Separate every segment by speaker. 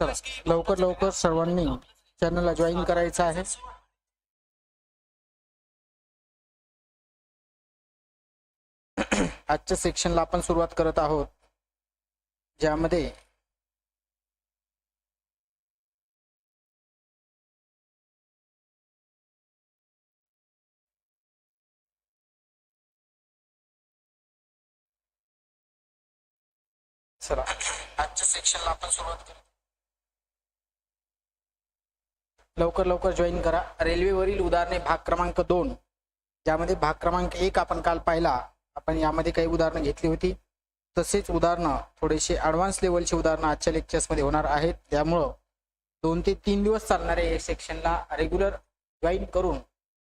Speaker 1: चला लवकर लवकर सर्वांनी चॅनलला जॉईन करायचं आहे. आजच्या सेक्शनला आपण सुरुवात करत आहोत. ज्यामध्ये चला आजच्या सेक्शनला आपण सुरुवात करू. लवकर लवकर जॉईन करा. रेल्वेवरील उदाहरणे भाग क्रमांक दोन. ज्यामध्ये भाग क्रमांक एक आपण काल पाहिला. आपण यामध्ये काही उदाहरणं घेतली होती. तसेच उदाहरणं थोडेसे ॲडव्हान्स लेवलची उदाहरणं आजच्या लेक्चर्समध्ये होणार आहेत. त्यामुळं दोन ते तीन दिवस चालणाऱ्या या सेक्शनला रेग्युलर जॉईन करून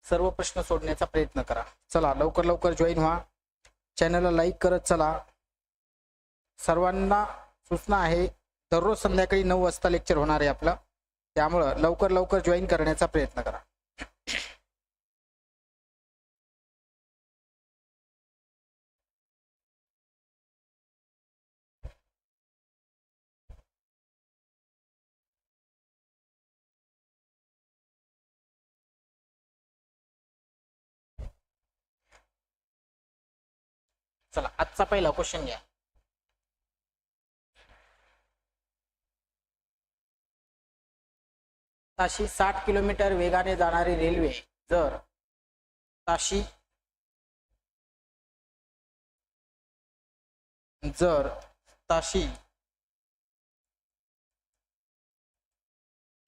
Speaker 1: सर्व प्रश्न सोडण्याचा प्रयत्न करा. चला लवकर लवकर जॉईन व्हा. चॅनलला लाईक करत चला. सर्वांना सूचना आहे दररोज संध्याकाळी नऊ वाजता लेक्चर होणार आहे आपलं. त्यामुळं लवकर लवकर जॉईन करण्याचा प्रयत्न करा. चला आजचा पहिला क्वेश्चन घ्या. ताशी साठ किलोमीटर वेगाने जाणारी रेल्वे जर ताशी जर ताशी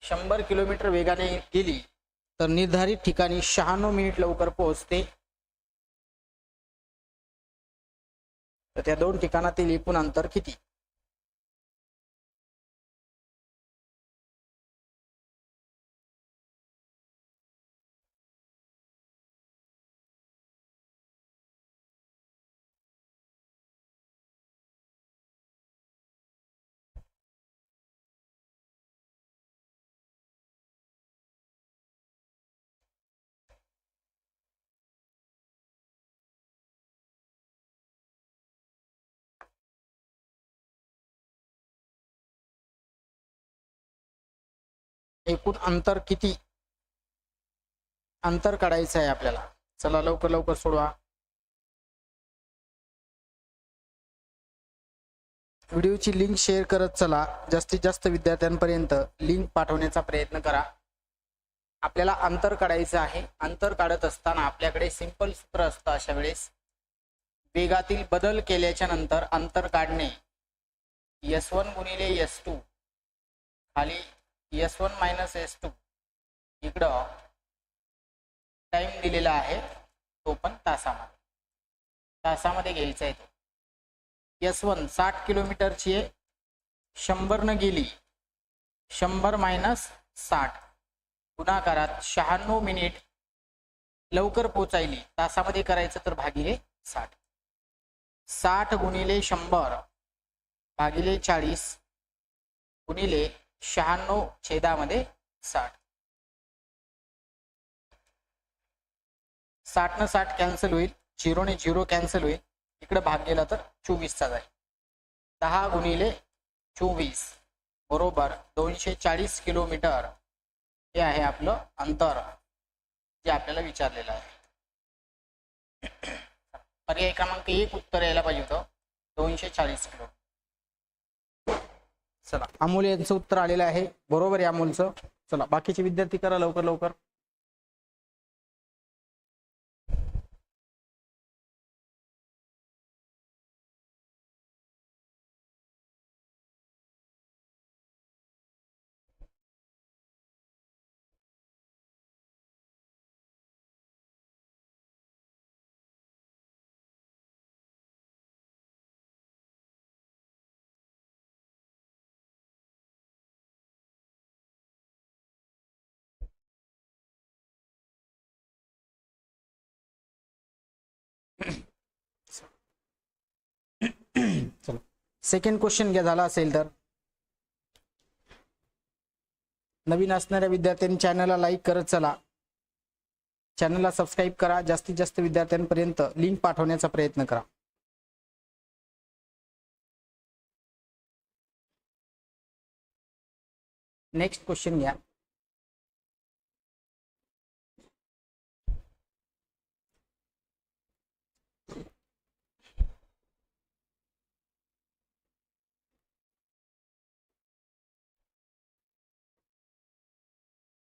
Speaker 1: शंभर किलोमीटर वेगाने गेली तर निर्धारित ठिकाणी शहाण्णव मिनिट लवकर पोहोचते. तर त्या दोन ठिकाणातील एकूण अंतर किती? एकूण अंतर किती? अंतर काढायचं आहे आपल्याला. चला लवकर लवकर सोडवा. व्हिडिओची लिंक शेअर करत चला. जास्तीत जास्त विद्यार्थ्यांपर्यंत लिंक पाठवण्याचा प्रयत्न करा. आपल्याला अंतर काढायचं आहे. अंतर काढत असताना आपल्याकडे सिंपल सूत्र असतं अशा वेळेस. वेगातील बदल केल्याच्यानंतर अंतर काढणे. यस वन गुणिले यस टू खाली S one minus S two इकडं टाइम दिलेला आहे तो पण तासामध्ये. तासामध्ये घ्यायचा आहे तो. एस वन साठ किलोमीटरची आहे शंभरनं गेली शंभर मायनस साठ. गुणाकारात शहाण्णव मिनिट लवकर पोचायली तासामध्ये करायचं तर भागिले साठ. साठ गुणिले शंभर भागिले चाळीस गुणिले शहाण्णव छेदामध्ये साठ. साठ न साठ कॅन्सल होईल. झिरोने झिरो कॅन्सल होईल. इकडे भाग गेला तर चोवीसचा जाईल. दहा गुणिले चोवीस बरोबर दोनशे चाळीस किलोमीटर हे आहे आपलं अंतर जे आपल्याला विचारलेलं आहे. पर्याय क्रमांक एक उत्तर यायला पाहिजे होतं. दोनशे चाळीस किलो. चला. अमोल यांचं उत्तर आलेलं आहे. बरोबर आहे अमोलचं. चला बाकीचे विद्यार्थी करा लवकर लवकर. सेकंड क्वेश्चन घ्या झाला असेल तर. नवीन असणाऱ्या विद्यार्थ्यांनी चॅनलला लाईक करत चला. चॅनलला सबस्क्राईब करा. जास्तीत जास्त विद्यार्थ्यांपर्यंत लिंक पाठवण्याचा प्रयत्न करा. नेक्स्ट क्वेश्चन घ्या.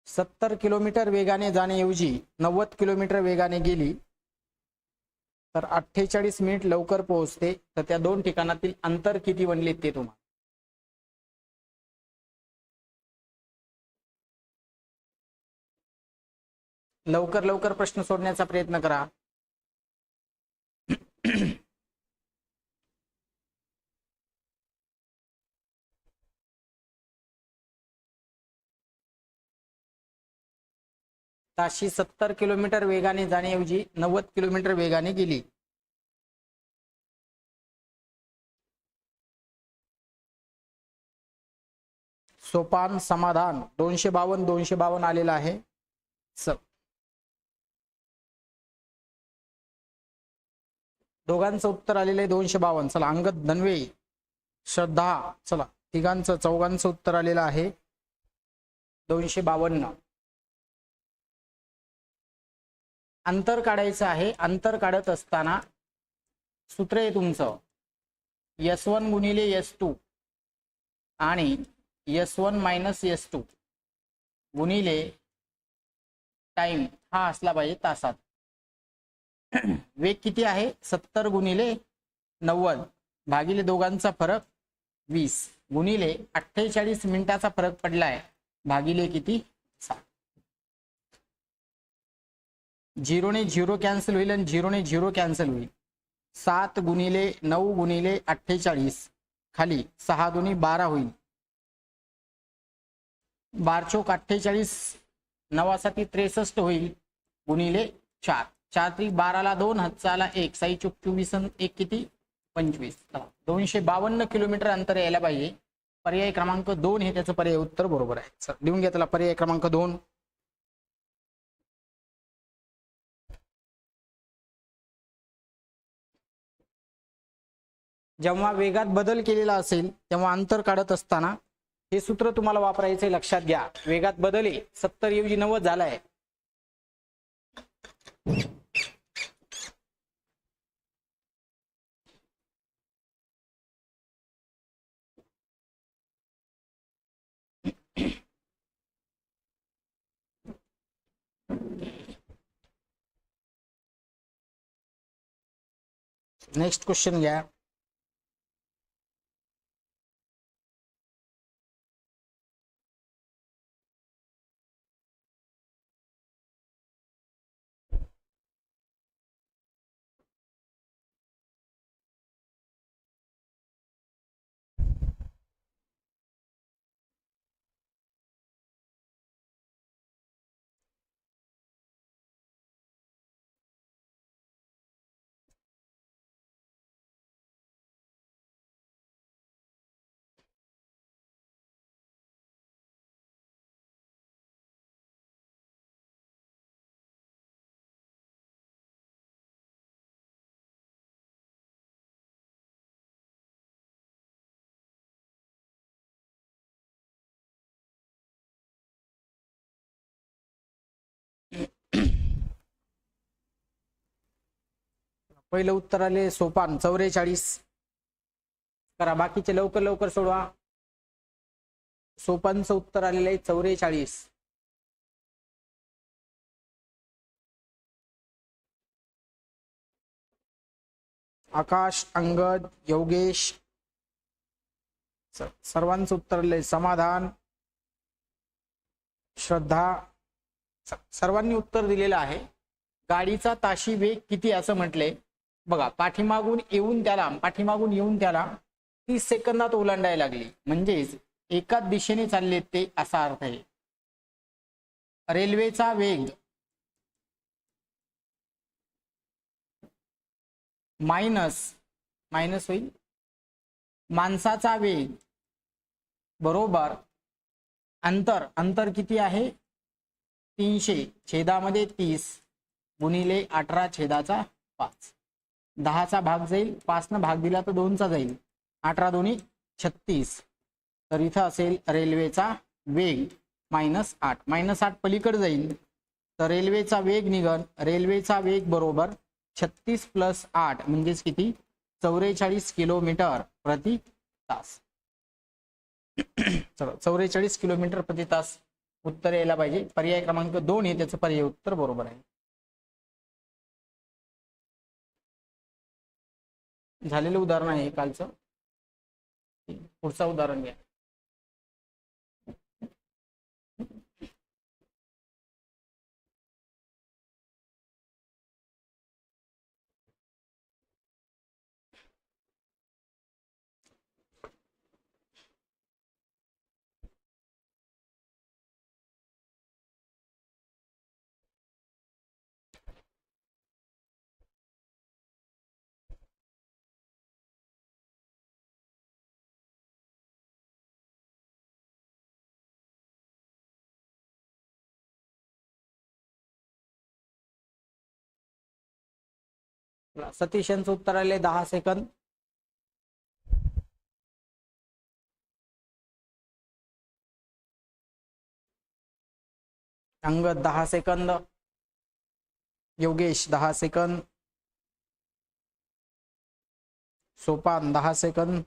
Speaker 1: सत्तर किलोमीटर वेगाने जाण्याऐवजी नव्वद किलोमीटर वेगाने गेली तर अठ्ठेचाळीस मिनिट लवकर पोहोचते. तर त्या दोन ठिकाणातील अंतर किती बनले ते तुम्हाला. लवकर लवकर प्रश्न सोडण्याचा प्रयत्न करा. ताशी सत्तर किलोमीटर वेगाने जाण्याऐवजी नव्वद किलोमीटर वेगाने गेली. सोपान समाधान दोनशे बावन्न दोनशे बावन्न आलेलं आहे. दोघांचं उत्तर आलेलं आहे दोनशे बावन्न. चला अंगद धनवे श्रद्धा चला तिघांचं चौघांचं उत्तर आलेलं आहे. दोनशे बावन्न. अंतर काढायचं आहे. अंतर काढत असताना सूत्र आहे तुमचं. यस वन गुणिले यस टू आणि S one minus S two गुणिले टाइम हा असला पाहिजे तासात. वेग किती आहे? सत्तर गुणिले नव्वद भागिले दोघांचा फरक वीस गुणिले अठ्ठेचाळीस मिनिटाचा फरक पडलाय भागिले किती? सात. झिरोने झिरो कॅन्सल होईल आणि झिरोने झिरो कॅन्सल होईल. सात गुणिले नऊ गुणिले अठ्ठेचाळीस. खाली सहा दोन्ही बारा होईल. बारचोक अठ्ठेचाळीस नवासाठी त्रेसष्ट होईल. गुणिले चार. चार त्री बाराला दोन हत्साला एक. साई चोक चोवीस एक किती? पंचवीस. दोनशे बावन्न किलोमीटर अंतर यायला पाहिजे. पर्याय क्रमांक दोन हे त्याचं पर्याय उत्तर बरोबर आहे. लिहून घेतला पर्याय क्रमांक दोन. जेव्हा वेगात बदल केलेला असेल तेव्हा अंतर काढत असताना हे सूत्र तुम्हाला वापरायचे लक्षात घ्या. वेगात बदल आहे सत्तर ऐवजी नव्वद झालाय. नेक्स्ट क्वेश्चन घ्या. पहिलं उत्तर आले सोपान चौवेचाळीस करा बाकीचे लवकर लवकर सोडवा. सोपानचं उत्तर आलेलं आहे चौवेचाळीस आकाश अंगद योगेश. सर्वांचं उत्तर आलंय समाधान. श्रद्धा. सर्वांनी उत्तर दिलेलं आहे. गाडीचा ताशी वेग किती असं म्हटलंय. बघा पाठीमागून येऊन त्याला पाठीमागून येऊन त्याला तीस सेकंदात ओलांडायला लागली. म्हणजेच एकाच दिशेने चालले ते असा अर्थ आहे. रेल्वेचा वेग. मायनस मायनस होईल. माणसाचा वेग. बरोबर. अंतर अंतर किती आहे? तीनशे. छेदामध्ये तीस. गुणिले अठरा छेदाचा पाच. दहाचा भाग जाईल पाचनं भाग दिला तर दोनचा जाईल. अठरा दोन्ही छत्तीस. तर इथं असेल रेल्वेचा वेग मायनस आठ. मायनस आठ पलीकडे जाईल. तर रेल्वेचा वेग निघन रेल्वेचा वेग बरोबर छत्तीस प्लस आठ म्हणजेच किती? चौवेचाळीस किलोमीटर प्रति तास. चौवेचाळीस किलोमीटर प्रति तास उत्तर यायला पाहिजे. पर्याय क्रमांक दोन हे त्याचं पर्याय उत्तर बरोबर आहे. झालेलं उदाहरण आहे कालचं. पुढचं उदाहरण घ्या. सतीश यांचं उत्तर आले दहा सेकंद. अंगद दहा सेकंद. योगेश दहा सेकंद. सोपान दहा सेकंद.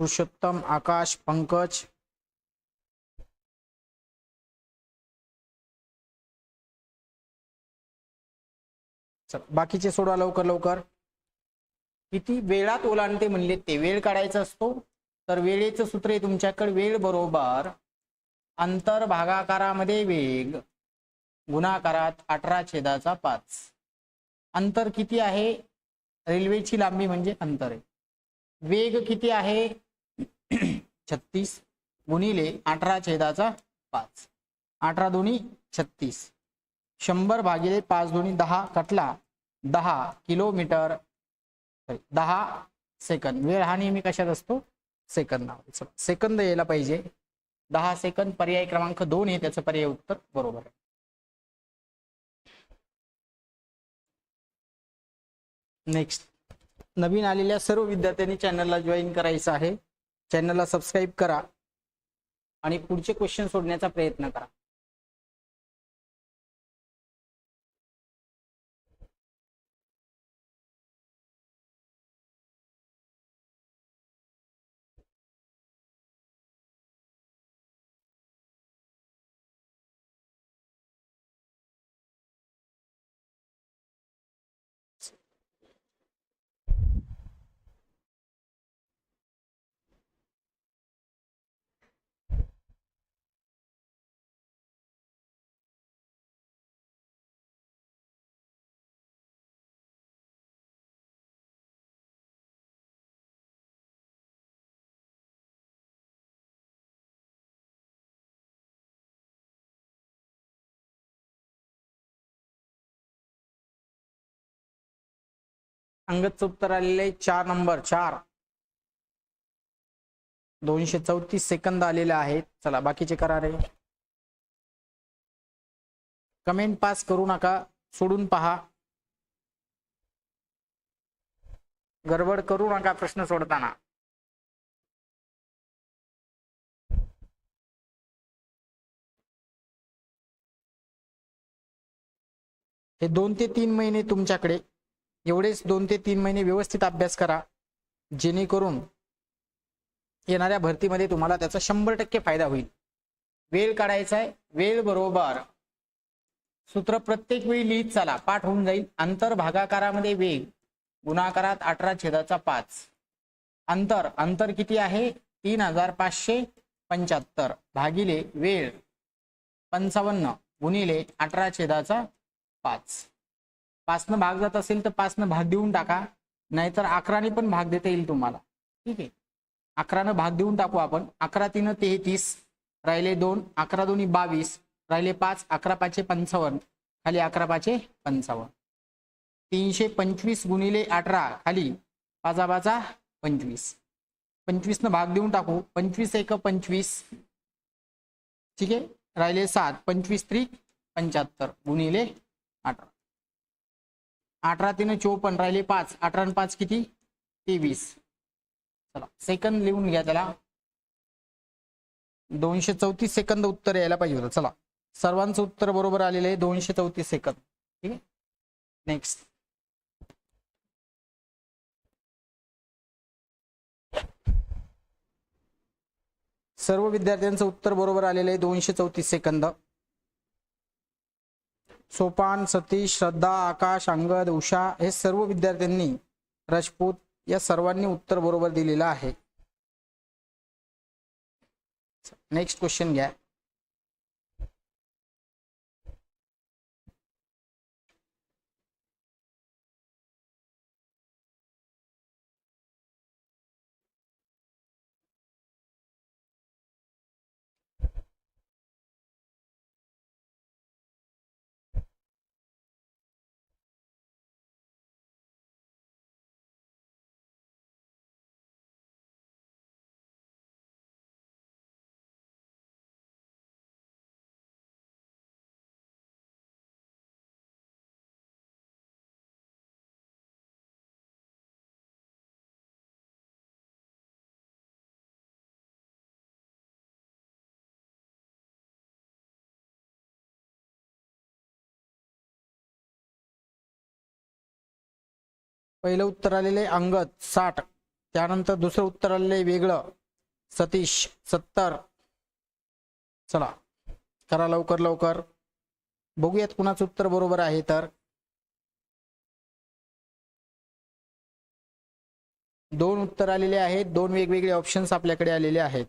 Speaker 1: पुरुषोत्तम आकाश पंकज. बाकीचे सोडवा लवकर लवकर. किती वेळात ओलांडते म्हणले ते? वेळ काढायचा असतो. तर वेळेचं सूत्र आहे तुमच्याकडे वेळ बरोबर. अंतर भागाकारामध्ये वेग गुणाकारात अठरा छेदाचा पाच. अंतर किती आहे? रेल्वेची लांबी म्हणजे अंतर आहे. वेग किती आहे? छत्तीस गुणिले अठरा छेदाचा पाच. अठरा दोन्ही छत्तीस. शंभर भागिले पाच दोन्ही दहा कटला दहा किलोमीटर. दहा सेकंद. वेळ हा नेहमी कशात असतो? सेकंद सेकंद यायला पाहिजे. दहा सेकंद पर्याय क्रमांक दोन हे त्याचं पर्याय उत्तर बरोबर आहे. नेक्स्ट नवीन आलेल्या सर्व विद्यार्थ्यांनी चॅनलला जॉईन करायचं आहे. चॅनलला सबस्क्राईब करा. आणि पुढचे क्वेश्चन सोडण्याचा प्रयत्न करा. अंगदचं उत्तर आलेलं आहे. चार नंबर चार. दोनशे चौतीस सेकंद आलेले आहेत. चला बाकीचे करा रे कमेंट पास करू नका सोडून पहा. गडबड करू नका प्रश्न सोडताना. हे दोन ते तीन महिने तुमच्याकडे. एवढेच दोन ते तीन महिने व्यवस्थित अभ्यास करा. जेणेकरून येणाऱ्या भरतीमध्ये तुम्हाला त्याचा शंभर टक्के फायदा होईल. वेळ काढायचा आहे वेळ बरोबर. सूत्र प्रत्येक वेळी लिहित चला पाठ होऊन जाईल. अंतर भागाकारामध्ये वेग गुणाकारात अठरा छेदाचा पाच. अंतर अंतर किती आहे? तीन हजार पाचशे पंच्याहत्तर. भागिले वेळ पंचावन्न गुणिले अठरा छेदाचा पाच. पाचनं भाग जात असेल तर पाचनं भाग देऊन टाका. नाहीतर अकराने पण भाग देता येईल तुम्हाला. ठीक आहे? अकरानं भाग देऊन टाकू आपण. अकरा तीन तेहतीस राहिले दोन अकरा दोन्ही बावीस राहिले पाच अकरा पाचशे पंचावन्न खाली अकरा पाचशे पंचावन्न. तीनशे पंचवीस गुणिले अठरा खाली पाचा पाचा पंचवीस. पंचवीसनं भाग देऊन टाकू. पंचवीस एक पंचवीस. ठीक आहे? राहिले सात पंचवीस त्रिक पंच्याहत्तर गुणिले अठरा तीन चोपन्न राहिले पाच. अठरा पाच किती? तेवीस. चला सेकंद लिहून घ्या त्याला. दोनशे चौतीस सेकंद उत्तर यायला पाहिजे होतं. चला सर्वांचं उत्तर बरोबर आलेलं आहे. दोनशे चौतीस सेकंद ठीक आहे? नेक्स्ट सर्व विद्यार्थ्यांचं उत्तर बरोबर आलेलं आहे. दोनशे चौतीस सेकंद सोपान सतीश श्रद्धा आकाश अंगद उषा हे सर्व विद्यार्थ्यांनी राजपूत या सर्वांनी उत्तर बरोबर दिलेलं आहे. नेक्स्ट क्वेश्चन घ्या. पहिलं उत्तर आलेलं आहे अंगद साठ. त्यानंतर दुसरं उत्तर आलेलं आहे वेगळं सतीश सत्तर. चला करा लवकर लवकर. बघूयात कुणाचं उत्तर बरोबर आहे तर. दोन उत्तर आलेले आहेत दोन वेगवेगळे ऑप्शन्स आपल्याकडे आलेले आहेत.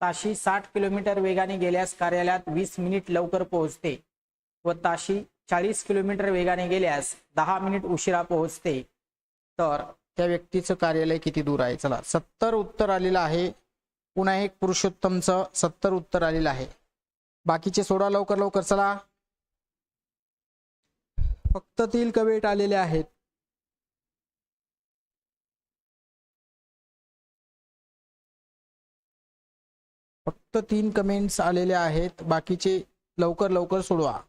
Speaker 1: ताशी साठ किलोमीटर वेगाने गेल्यास कार्यालयात वीस मिनिट लवकर पोहोचते व ताशी चाळीस किलोमीटर वेगाने गेल्यास दहा मिनिट उशिरा पोहोचते. तर त्या व्यक्तीचं कार्यालय किती दूर आहे? चला सत्तर उत्तर आलेलं आहे. पुन्हा एक पुरुषोत्तमचं सत्तर उत्तर आलेलं आहे. बाकीचे सोडा लवकर लवकर चला. फक्त तील कवेट आलेले आहेत. फक्त तीन कमेंट्स आलेले आहेत. बाकीचे लवकर लवकर सोडवा.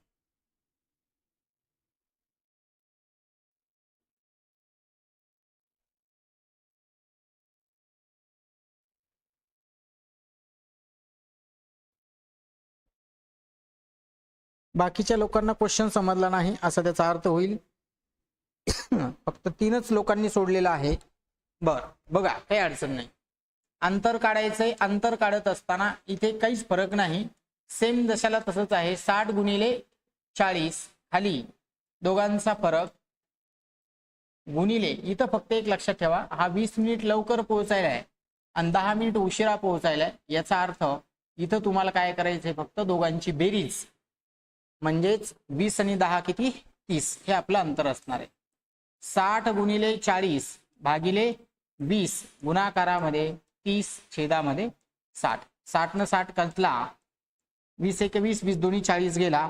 Speaker 1: बाकीच्या लोकांना क्वेश्चन समजला नाही असा त्याचा अर्थ होईल. फक्त तीनच लोकांनी सोडलेला आहे. बर बघा काही अडचण नाही. अंतर काढायचंय अंतर काढत असताना इथे काहीच फरक नाही. सेम जशाला तसंच आहे. साठ गुणिले चाळीस खाली. दोघांचा फरक गुणिले. इथं फक्त एक लक्षात ठेवा. हा वीस मिनिट लवकर पोहोचायला आहे. आणि दहा मिनिट उशिरा पोहोचायला आहे. याचा अर्थ इथं तुम्हाला काय करायचंय फक्त दोघांची बेरीज. म्हणजेच वीस आणि दहा किती? तीस. हे आपलं अंतर असणार आहे. साठ गुणिले चाळीस भागिले वीस गुणाकारामध्ये तीस छेदामध्ये साठ. साठ न साठ कसला वीस एक वीस वीस दोन्ही चाळीस गेला.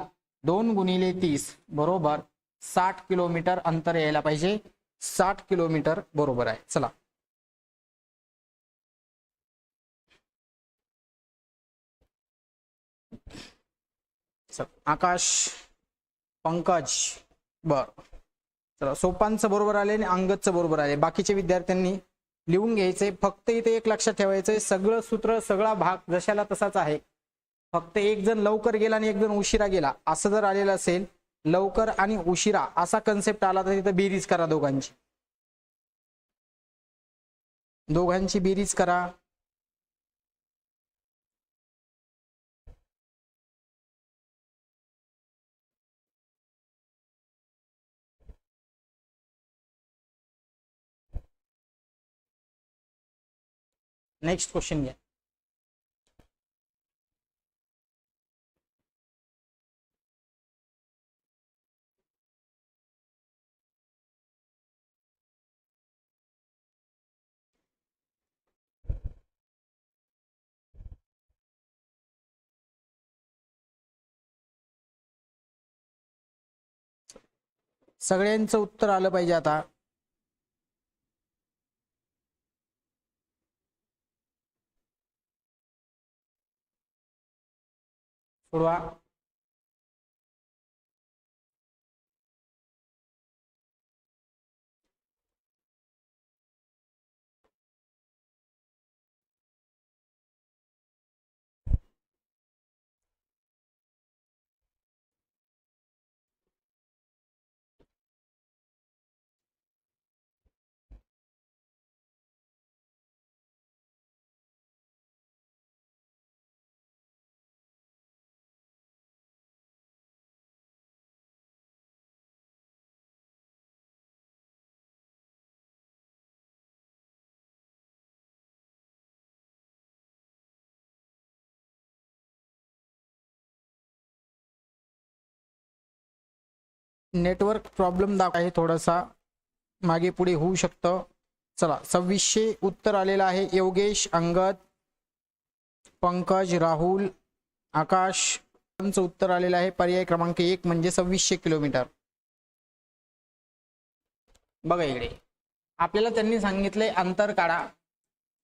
Speaker 1: दोन गुणिले तीस बरोबर साठ किलोमीटर अंतर यायला पाहिजे. साठ किलोमीटर बरोबर आहे. चला. आकाश पंकज बर. चला. सोपांचं बरोबर आले आणि अंगदचं बरोबर आले. बाकीच्या विद्यार्थ्यांनी लिहून घ्यायचंय फक्त इथे एक लक्षात ठेवायचंय. सगळं सूत्र सगळा भाग जशाला तसाच आहे. फक्त एक जण लवकर गेला आणि एक जण उशिरा गेला. असं जर आलेलं असेल लवकर आणि उशिरा असा कन्सेप्ट आला तर तिथं बेरीज करा दोघांची. दोघांची बेरीज करा. नेक्स्ट क्वेश्चन घ्या सगळ्यांचं उत्तर आलं पाहिजे आता. 说了。नेटवर्क प्रॉब्लेम दाख आहे थोडासा. मागे पुढे होऊ शकतं. चला सव्वीसशे उत्तर आलेलं आहे योगेश अंगद पंकज राहुल आकाश. यांचं उत्तर आलेलं आहे पर्याय क्रमांक एक म्हणजे सव्वीसशे किलोमीटर. बघा इकडे. आपल्याला त्यांनी सांगितलंय अंतर काढा.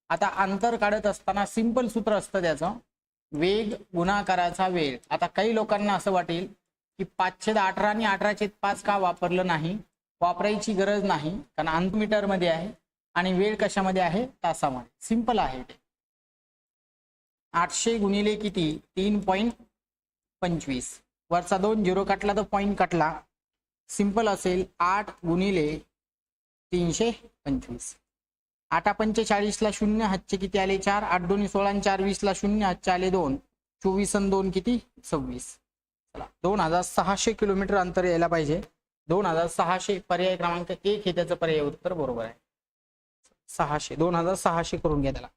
Speaker 1: आता अंतर काढत असताना सिंपल सूत्र असतं त्याचं. वेग गुणाकाराचा वेळ. आता काही लोकांना असं वाटेल की पाचशे अठरा आणि अठराशे पाच का वापरलं नाही? वापरायची गरज नाही कारण अंत मीटरमध्ये आहे आणि वेळ कशामध्ये आहे? तासामध्ये. सिंपल आहे ते. आठशे गुणिले किती? तीन पॉईंट पंचवीस. वरचा दोन झिरो कटला तर पॉईंट कटला. सिंपल असेल आठ गुणिले तीनशे पंचवीस. आठा पंचेचाळीसला शून्य हातचे किती आले? चार. आठ दोन्ही सोळा आणि चार वीसला शून्य हातचे आले दोन. चोवीस आणि दोन किती? सव्वीस. दोन हजार सहाशे किलोमीटर अंतर यायला पाहिजे. दोन हजार सहाशे पर्याय क्रमांक एक हे त्याचं पर्याय उत्तर बरोबर आहे. सहाशे दोन हजार सहाशे करून घ्या त्याला.